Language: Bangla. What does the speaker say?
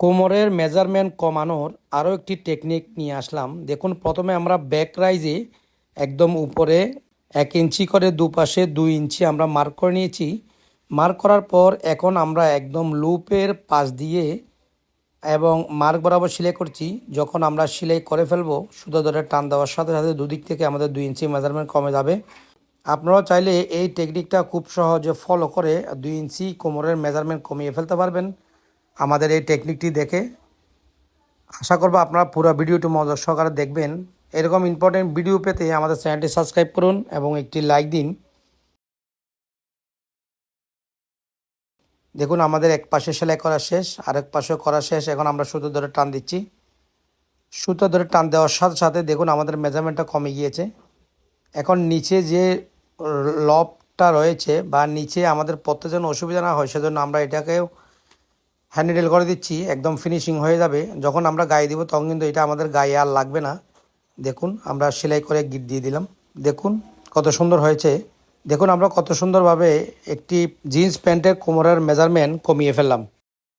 কোমরের মেজারমেন্ট কমানোর আরও একটি টেকনিক নিয়ে আসলাম। দেখুন, প্রথমে আমরা ব্যাক রাইজে একদম উপরে এক ইঞ্চি করে দুপাশে দুই ইঞ্চি আমরা মার্ক করে নিয়েছি। মার্ক করার পর এখন আমরা একদম লুপের পাশ দিয়ে এবং মার্ক বরাবর সেলাই করছি। যখন আমরা সেলাই করে ফেলব, সুতো ধরে টান দেওয়ার সাথে সাথে দুদিক থেকে আমাদের দুই ইঞ্চি মেজারমেন্ট কমে যাবে। আপনারা চাইলে এই টেকনিকটা খুব সহজে ফলো করে দুই ইঞ্চি কোমরের মেজারমেন্ট কমিয়ে ফেলতে পারবেন। আমাদের এই টেকনিকটি দেখে। আশা করব আপনারা পুরো ভিডিওটি মনোযোগ সহকারে দেখবেন। এরকম ইম্পর্টেন্ট ভিডিও পেতে আমাদের চ্যানেলটি সাবস্ক্রাইব করুন এবং একটি লাইক দিন। দেখুন, আমাদের এক পাশে সেলাই করা শেষ, আরেক পাশে করা শেষ। এখন আমরা সুতো ধরে টান দিচ্ছি। সুতো ধরে টান দেওয়ার সাথে সাথে দেখুন, আমাদের মেজারমেন্টটা কমে গিয়েছে। এখন নিচে যে লবটা রয়েছে বা নিচে আমাদের পড়তে যেন অসুবিধা না হয়, সেজন্য আমরা এটাকেও হ্যান্ডেল করে দিচ্ছি, একদম ফিনিশিং হয়ে যাবে। যখন আমরা গায়ে দিব তখন কিন্তু এটা আমাদের গায়ে আর লাগবে না। দেখুন, আমরা সেলাই করে গিট দিয়ে দিলাম। দেখুন, কত সুন্দর হয়েছে। দেখুন, আমরা কত সুন্দরভাবে একটি জিন্স প্যান্টের কোমরের মেজারমেন্ট কমিয়ে ফেললাম।